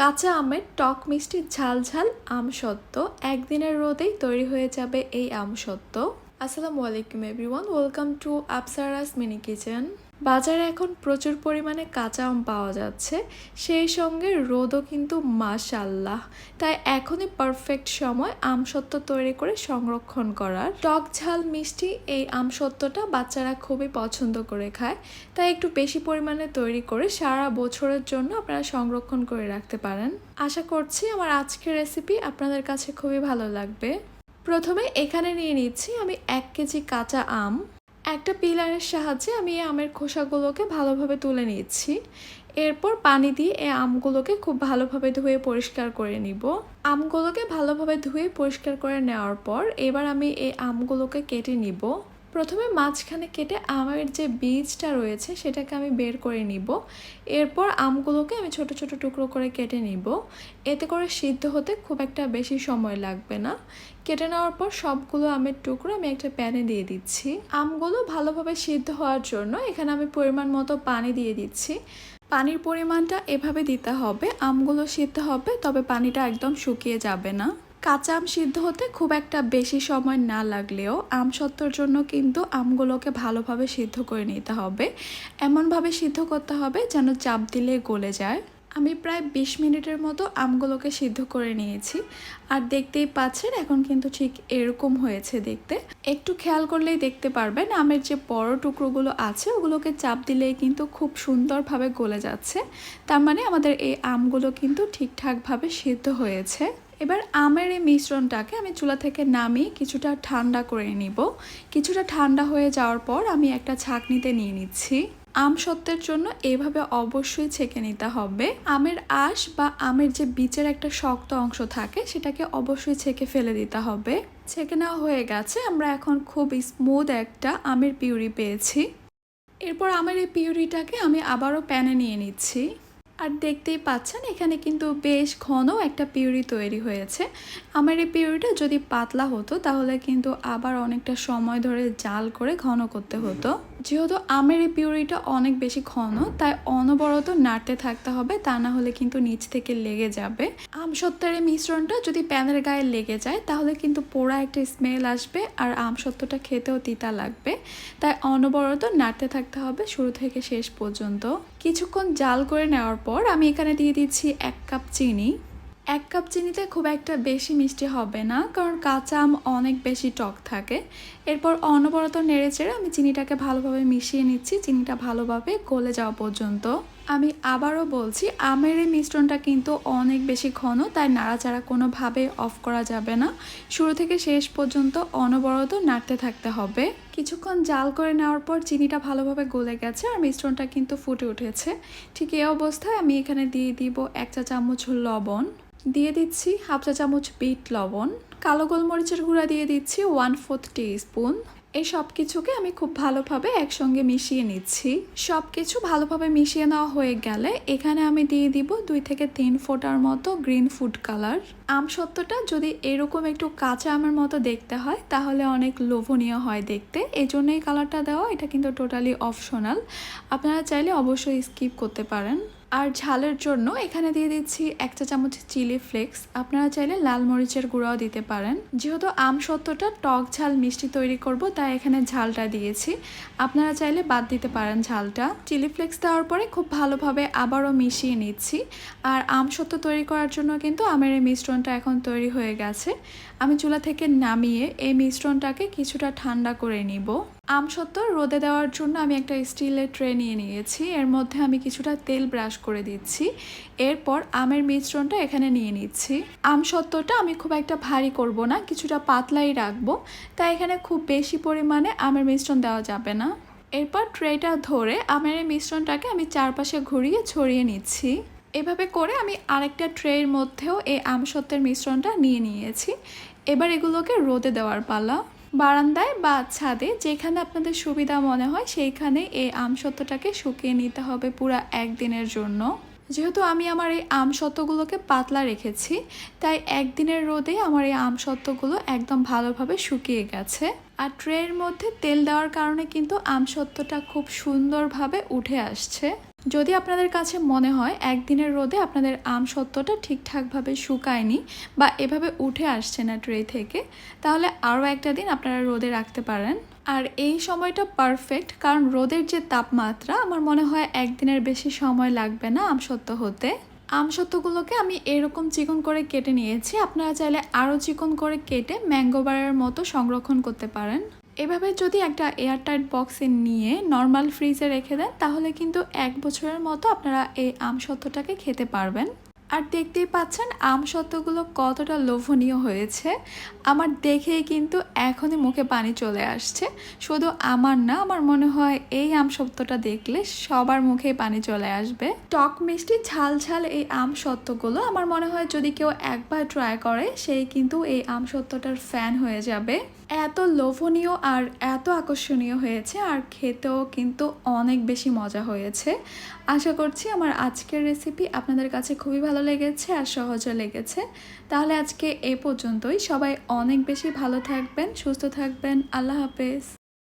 কাঁচা আমের টক মিষ্টি ঝাল ঝাল আমসত্ত্ব একদিনের রোদেই তৈরি হয়ে যাবে এই আম আমসত্ত্ব আসসালামু আলাইকুম everyone welcome to Apsaras mini kitchen বাজারে এখন প্রচুর পরিমাণে কাঁচা আম পাওয়া যাচ্ছে। সেই সঙ্গে রোদও কিন্তু মাশাল্লাহ তাই এখনই পারফেক্ট সময় আমসত্ত্ব তৈরি করে সংরক্ষণ করার। টক ঝাল মিষ্টি এই আমসত্ত্বটা বাচ্চারা খুবই পছন্দ করে খায়। তাই একটু বেশি পরিমাণে তৈরি করে সারা বছরের জন্য আপনারা সংরক্ষণ করে রাখতে পারেন। আশা করছি আমার আজকের রেসিপি আপনাদের কাছে খুবই ভালো লাগবে। প্রথমে এখানে নিয়ে নিচ্ছি আমি এক কেজি কাঁচা আম। একটা পিলারের সাহায্যে আমি এই আমের খোসাগুলোকে ভালোভাবে তুলে নিচ্ছি। এরপর পানি দিয়ে এই আমগুলোকে খুব ভালোভাবে ধুয়ে পরিষ্কার করে নিব। আমগুলোকে ভালোভাবে ধুয়ে পরিষ্কার করে নেওয়ার পর এবার আমি এই আমগুলোকে কেটে নিব। প্রথমে মাঝখানে কেটে আমের যে বীজটা রয়েছে সেটাকে আমি বের করে নিব। এরপর আমগুলোকে আমি ছোট ছোট টুকরো করে কেটে নিব। এতে করে সিদ্ধ হতে খুব একটা বেশি সময় লাগবে না। কেটে নেওয়ার পর সবগুলো আমের টুকরো আমি একটা প্যানে দিয়ে দিচ্ছি। আমগুলো ভালোভাবে সিদ্ধ হওয়ার জন্য এখানে আমি পরিমাণ মতো পানি দিয়ে দিচ্ছি। পানির পরিমাণটা এভাবে দিতে হবে। আমগুলো সিদ্ধ হবে, তবে পানিটা একদম শুকিয়ে যাবে না। কাঁচা আম সিদ্ধ হতে খুব একটা বেশি সময় না লাগলেও আম সত্ত্বর জন্য কিন্তু আমগুলোকে ভালোভাবে সিদ্ধ করে নিতে হবে। এমনভাবে সিদ্ধ করতে হবে যেন চাপ দিলে গলে যায়। আমি প্রায় বিশ মিনিটের মতো আমগুলোকে সিদ্ধ করে নিয়েছি। আর দেখতেই পাচ্ছেন এখন কিন্তু ঠিক এরকম হয়েছে দেখতে। একটু খেয়াল করলেই দেখতে পারবেন আমের যে বড় টুকরোগুলো আছে ওগুলোকে চাপ দিলেই কিন্তু খুব সুন্দরভাবে গলে যাচ্ছে। তার মানে আমাদের এই আমগুলো কিন্তু ঠিকঠাকভাবে সিদ্ধ হয়েছে। এবার আমের এই মিশ্রণটাকে আমি চুলা থেকে নামিয়ে কিছুটা ঠান্ডা করে নিব। কিছুটা ঠান্ডা হয়ে যাওয়ার পর আমি একটা ছাঁকনিতে নিয়ে নিচ্ছি। আম সত্ত্বের জন্য এভাবে অবশ্যই ছেঁকে নিতে হবে। আমের আঁশ বা আমের যে বীজের একটা শক্ত অংশ থাকে, সেটাকে অবশ্যই ছেঁকে ফেলে দিতে হবে। ছেঁকে নেওয়া হয়ে গেছে, আমরা এখন খুব স্মুথ একটা আমের পিউরি পেয়েছি। এরপর আমের এই পিউরিটাকে আমি আবারও প্যানে নিয়ে নিচ্ছি। আর দেখতেই পাচ্ছেন, এখানে কিন্তু বেশ ঘন একটা পিউরি তৈরি হয়েছে। আমার এই পিউরিটা যদি পাতলা হতো, তাহলে কিন্তু আবার অনেকটা সময় ধরে জাল করে ঘন করতে হতো। যেহেতু আমের এই পিউরিটা অনেক বেশি ঘন, তাই অনবরত নাড়তে থাকতে হবে, তা না হলে কিন্তু নিচ থেকে লেগে যাবে। আম সত্ত্বের এই মিশ্রণটা যদি প্যানের গায়ে লেগে যায়, তাহলে কিন্তু পোড়া একটা স্মেল আসবে আর আম সত্ত্বটা খেতেও তিতা লাগবে। তাই অনবরত নাড়তে থাকতে হবে শুরু থেকে শেষ পর্যন্ত। কিছুক্ষণ জাল করে নেওয়ার পর আমি এখানে দিয়ে দিচ্ছি এক কাপ চিনি। এক কাপ চিনিতে খুব একটা বেশি মিষ্টি হবে না, কারণ কাঁচা আম অনেক বেশি টক থাকে। এরপর অনবরত নেড়ে চেড়ে আমি চিনিটাকে ভালোভাবে মিশিয়ে নিচ্ছি, চিনিটা ভালোভাবে গলে যাওয়া পর্যন্ত। আমি আবারও বলছি, আমের এই মিশ্রণটা কিন্তু অনেক বেশি ঘন, তাই নাড়াচাড়া কোনোভাবে অফ করা যাবে না। শুরু থেকে শেষ পর্যন্ত অনবরত নাড়তে থাকতে হবে। কিছুক্ষণ জাল করে নেওয়ার পর চিনিটা ভালোভাবে গলে গেছে আর মিশ্রণটা কিন্তু ফুটে উঠেছে। ঠিক এই অবস্থায় আমি এখানে দিয়ে দিব এক চা চামচ লবণ, দিয়ে দিচ্ছি হাফ চা চামচ বিট লবণ, কালো গোলমরিচের গুঁড়া দিয়ে দিচ্ছি ওয়ান ফোর্থ স্পুন এই সব কিছুকে আমি খুব ভালোভাবে একসঙ্গে মিশিয়ে নিচ্ছি। সব কিছু ভালোভাবে মিশিয়ে নেওয়া হয়ে গেলে এখানে আমি দিয়ে দিব দুই থেকে তিন ফোটার মতো গ্রিন ফুড কালার। আম সত্ত্বটা যদি এরকম একটু কাঁচা আমের মতো দেখতে হয়, তাহলে অনেক লোভনীয় হয় দেখতে। এই জন্য এই কালারটা দেওয়া, এটা কিন্তু টোটালি অপশনাল আপনারা চাইলে অবশ্যই স্কিপ করতে পারেন। আর ঝালের জন্য এখানে দিয়ে দিচ্ছি এক চা চামচ চিলি ফ্লেক্স। আপনারা চাইলে লাল মরিচের গুঁড়াও দিতে পারেন। যেহেতু আম সত্যটা টক ঝাল মিষ্টি তৈরি করব, তাই এখানে ঝালটা দিয়েছি। আপনারা চাইলে বাদ দিতে পারেন ঝালটা। চিলি ফ্লেক্স দেওয়ার পরে খুব ভালোভাবে আবারও মিশিয়ে নিচ্ছি। আর আম সত্য তৈরি করার জন্য কিন্তু আমের এই মিশ্রণটা এখন তৈরি হয়ে গেছে। আমি চুলা থেকে নামিয়ে এই মিশ্রণটাকে কিছুটা ঠান্ডা করে নিব। আম সত্ত্ব রোদে দেওয়ার জন্য আমি একটা স্টিলের ট্রে নিয়ে নিয়েছি। এর মধ্যে আমি কিছুটা তেল ব্রাশ করে দিচ্ছি। এরপর আমের মিশ্রণটা এখানে নিয়ে নিচ্ছি। আম সত্ত্বটা আমি খুব একটা ভারী করব না, কিছুটা পাতলাই রাখব। তাই এখানে খুব বেশি পরিমাণে আমের মিশ্রণ দেওয়া যাবে না। এরপর ট্রেটা ধরে আমের মিশ্রণটাকে আমি চারপাশে ঘুরিয়ে ছড়িয়ে নিচ্ছি। এভাবে করে আমি আরেকটা ট্রের মধ্যেও এই আমসত্ত্বের মিশ্রণটা নিয়ে নিয়েছি। এবার এগুলোকে রোদে দেওয়ার পালা। বারান্দায় বা ছাদে যেখানে আপনাদের সুবিধা মনে হয় সেইখানে এই আমসত্ত্বটাকে শুকিয়ে নিতে হবে পুরো একদিনের জন্য। যেহেতু আমি আমার এই আমসত্ত্বগুলোকে পাতলা রেখেছি, তাই একদিনের রোদে আমার এই আমসত্ত্বগুলো একদম ভালোভাবে শুকিয়ে গেছে। আর ট্রের মধ্যে তেল দেওয়ার কারণে কিন্তু আমসত্ত্বটা খুব সুন্দরভাবে উঠে আসছে। যদি আপনাদের কাছে মনে হয় একদিনের রোদে আপনাদের আম সত্যটা ঠিকঠাকভাবে শুকায়নি বা এভাবে উঠে আসছে না ট্রে থেকে, তাহলে আরও একটা দিন আপনারা রোদে রাখতে পারেন। আর এই সময়টা পারফেক্ট, কারণ রোদের যে তাপমাত্রা, আমার মনে হয় একদিনের বেশি সময় লাগবে না আমসত্ত্ব হতে। আমসত্ত্বগুলোকে আমি এরকম চিকন করে কেটে নিয়েছি, আপনারা চাইলে আরও চিকন করে কেটে ম্যাঙ্গো বারের মতো সংরক্ষণ করতে পারেন। এভাবে যদি একটা এয়ারটাইট বক্সে নিয়ে নর্মাল ফ্রিজে রেখে দেন, তাহলে কিন্তু এক বছরের মতো আপনারা এই আমসত্ত্বটাকে খেতে পারবেন। আর দেখতেই পাচ্ছেন আম সত্ত্বগুলো কতটা লোভনীয় হয়েছে। আমার দেখেই কিন্তু এখনই মুখে পানি চলে আসছে। শুধু আমার না, আমার মনে হয় এই আম সত্ত্বটা দেখলে সবার মুখেই পানি চলে আসবে। টক মিষ্টি ঝাল ঝাল এই আম সত্ত্বগুলো আমার মনে হয় যদি কেউ একবার ট্রাই করে, সেই কিন্তু এই আম সত্ত্বটার ফ্যান হয়ে যাবে। এত লোভনীয় আর এত আকর্ষণীয় হয়েছে আর খেতেও কিন্তু অনেক বেশি মজা হয়েছে। আশা করছি আমার আজকের রেসিপি আপনাদের কাছে খুবই ভালো লেগেছে আর সহজও লেগেছে। তাহলে আজকে এ পর্যন্তই। সবাই অনেক বেশি ভালো থাকবেন, সুস্থ থাকবেন। আল্লাহ হাফেজ।